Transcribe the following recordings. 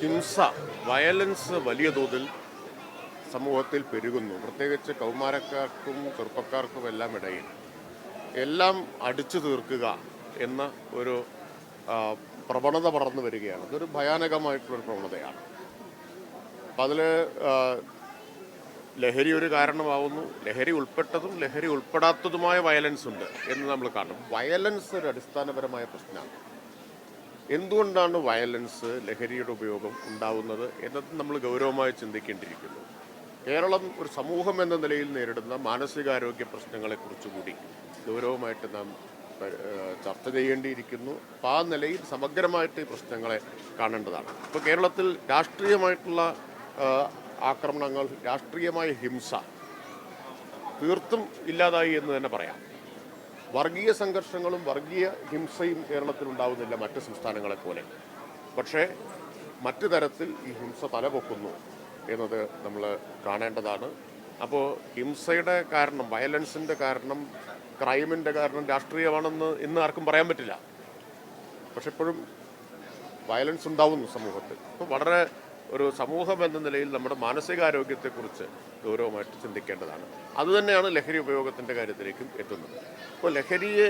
ഹിംസ വയലൻസ് വലിയ തോതിൽ സമൂഹത്തിൽ പെരുകുന്നു. പ്രത്യേകിച്ച് കൗമാരക്കാർക്കും ചെറുപ്പക്കാർക്കും എല്ലാം ഇടയിൽ. എല്ലാം അടിച്ചു തീർക്കുക എന്ന ഒരു പ്രവണത വളർന്നു വരികയാണ്. അതൊരു ഭയാനകമായിട്ടുള്ളൊരു പ്രവണതയാണ്. അപ്പം അതിൽ ലഹരി ഒരു കാരണമാവുന്നു. ലഹരി ഉൾപ്പെട്ടതും ലഹരി ഉൾപ്പെടാത്തതുമായ വയലൻസ് ഉണ്ട് എന്ന് നമ്മൾ കാണും. വയലൻസ് ഒരു അടിസ്ഥാനപരമായ പ്രശ്നമാണ്. എന്തുകൊണ്ടാണ് വയലൻസ് ലഹരിയുടെ ഉപയോഗം ഉണ്ടാവുന്നത് എന്നത് നമ്മൾ ഗൗരവമായി ചിന്തിക്കേണ്ടിയിരിക്കുന്നു. കേരളം ഒരു സമൂഹം എന്ന നിലയിൽ നേരിടുന്ന മാനസികാരോഗ്യ പ്രശ്നങ്ങളെക്കുറിച്ച് കൂടി ഗൗരവമായിട്ട് നാം ചർച്ച ചെയ്യേണ്ടിയിരിക്കുന്നു. അപ്പോൾ ആ നിലയിൽ സമഗ്രമായിട്ട് ഈ പ്രശ്നങ്ങളെ കാണേണ്ടതാണ്. ഇപ്പോൾ കേരളത്തിൽ രാഷ്ട്രീയമായിട്ടുള്ള ആക്രമണങ്ങൾ രാഷ്ട്രീയമായ ഹിംസ തീർത്തും ഇല്ലാതായി എന്ന് തന്നെ പറയാം. വർഗീയ സംഘർഷങ്ങളും വർഗീയ ഹിംസയും കേരളത്തിൽ ഉണ്ടാവുന്നില്ല മറ്റ് സംസ്ഥാനങ്ങളെ പോലെ. പക്ഷേ മറ്റു തരത്തിൽ ഈ ഹിംസ തലപൊക്കുന്നു എന്നത് നമ്മൾ കാണേണ്ടതാണ്. അപ്പോൾ ഹിംസയുടെ കാരണം വയലൻസിന്റെ കാരണം ക്രൈമിന്റെ കാരണം രാഷ്ട്രീയമാണെന്ന് ഇന്ന് ആർക്കും പറയാൻ പറ്റില്ല. പക്ഷെ ഇപ്പോഴും വയലൻസ് ഉണ്ടാവുന്നു സമൂഹത്തിൽ. അപ്പോൾ വളരെ ഒരു സമൂഹം എന്ന നിലയിൽ നമ്മുടെ മാനസികാരോഗ്യത്തെക്കുറിച്ച് ഗൗരവമായിട്ട് ചിന്തിക്കേണ്ടതാണ്. അതുതന്നെയാണ് ലഹരി ഉപയോഗത്തിന്റെ കാര്യത്തിലേക്കും എത്തുന്നത്. അപ്പോൾ ലഹരിയെ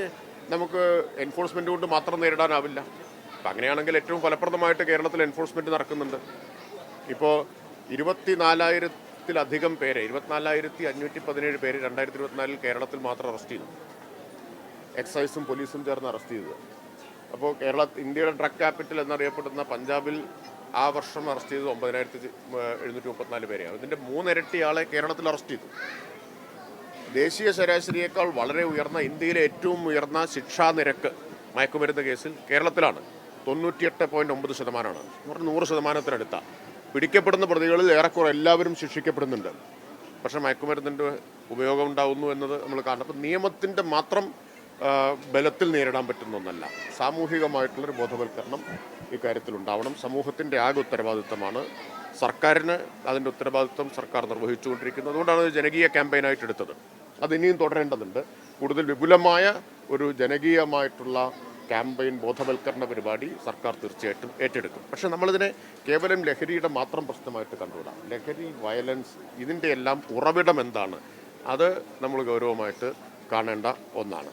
നമുക്ക് എൻഫോഴ്സ്മെന്റ് കൊണ്ട് മാത്രം നേരിടാനാവില്ല. അപ്പം അങ്ങനെയാണെങ്കിൽ ഏറ്റവും ഫലപ്രദമായിട്ട് കേരളത്തിൽ എൻഫോഴ്സ്മെന്റ് നടക്കുന്നുണ്ട്. ഇപ്പോൾ ഇരുപത്തി നാലായിരത്തിലധികം പേരെ ഇരുപത്തിനാലായിരത്തി അഞ്ഞൂറ്റി പതിനേഴ് പേര് രണ്ടായിരത്തി ഇരുപത്തിനാലിൽ കേരളത്തിൽ മാത്രം അറസ്റ്റ് ചെയ്തു. എക്സൈസും പോലീസും ചേർന്ന് അറസ്റ്റ് ചെയ്തത്. അപ്പോൾ കേരള ഇന്ത്യയുടെ ഡ്രഗ് ക്യാപിറ്റൽ എന്നറിയപ്പെടുന്ന പഞ്ചാബിൽ ആ വർഷം അറസ്റ്റ് ചെയ്തത് ഒമ്പതിനായിരത്തി എഴുന്നൂറ്റി മുപ്പത്തിനാല് പേരെയാണ്. ഇതിന്റെ മൂന്നിരട്ടി ആളെ കേരളത്തിൽ അറസ്റ്റ് ചെയ്തു. ദേശീയ ശരാശരിയേക്കാൾ വളരെ ഉയർന്ന ഇന്ത്യയിലെ ഏറ്റവും ഉയർന്ന ശിക്ഷാ നിരക്ക് മയക്കുമരുന്ന് കേസിൽ കേരളത്തിലാണ്. തൊണ്ണൂറ്റിയെട്ട് പോയിന്റ് ഒമ്പത് ശതമാനമാണ്. പറഞ്ഞാൽ നൂറ് ശതമാനത്തിനടുത്ത. പിടിക്കപ്പെടുന്ന പ്രതികളിൽ ഏറെക്കുറെ എല്ലാവരും ശിക്ഷിക്കപ്പെടുന്നുണ്ട്. പക്ഷേ മയക്കുമരുന്നിന്റെ ഉപയോഗം ഉണ്ടാവുന്നു എന്നത് നമ്മൾ കാണണം അപ്പം നിയമത്തിന്റെ മാത്രം ബലത്തിൽ നേരിടാൻ പറ്റുന്ന ഒന്നല്ല. സാമൂഹികമായിട്ടുള്ളൊരു ബോധവൽക്കരണം ഇക്കാര്യത്തിൽ ഉണ്ടാവണം സമൂഹത്തിന്റെ ആകെ ഉത്തരവാദിത്തമാണ് സർക്കാരിന് അതിന്റെ ഉത്തരവാദിത്വം സർക്കാർ നിർവഹിച്ചുകൊണ്ടിരിക്കുന്നത്. അതുകൊണ്ടാണ് ഇത് ജനകീയ ക്യാമ്പയിനായിട്ട് എടുത്തത്. അത് ഇനിയും തുടരേണ്ടതുണ്ട്. കൂടുതൽ വിപുലമായ ഒരു ജനകീയമായിട്ടുള്ള ക്യാമ്പയിൻ ബോധവൽക്കരണ പരിപാടി സർക്കാർ തീർച്ചയായിട്ടും ഏറ്റെടുക്കും. പക്ഷേ നമ്മളിതിനെ കേവലം ലഹരിയുടെ മാത്രം പ്രശ്നമായിട്ട് കണ്ടുവിടാം ലഹരി വയലൻസ് ഇതിന്റെ എല്ലാം ഉറവിടം എന്താണ്? അത് നമ്മൾ ഗൗരവമായിട്ട് കാണേണ്ട ഒന്നാണ്.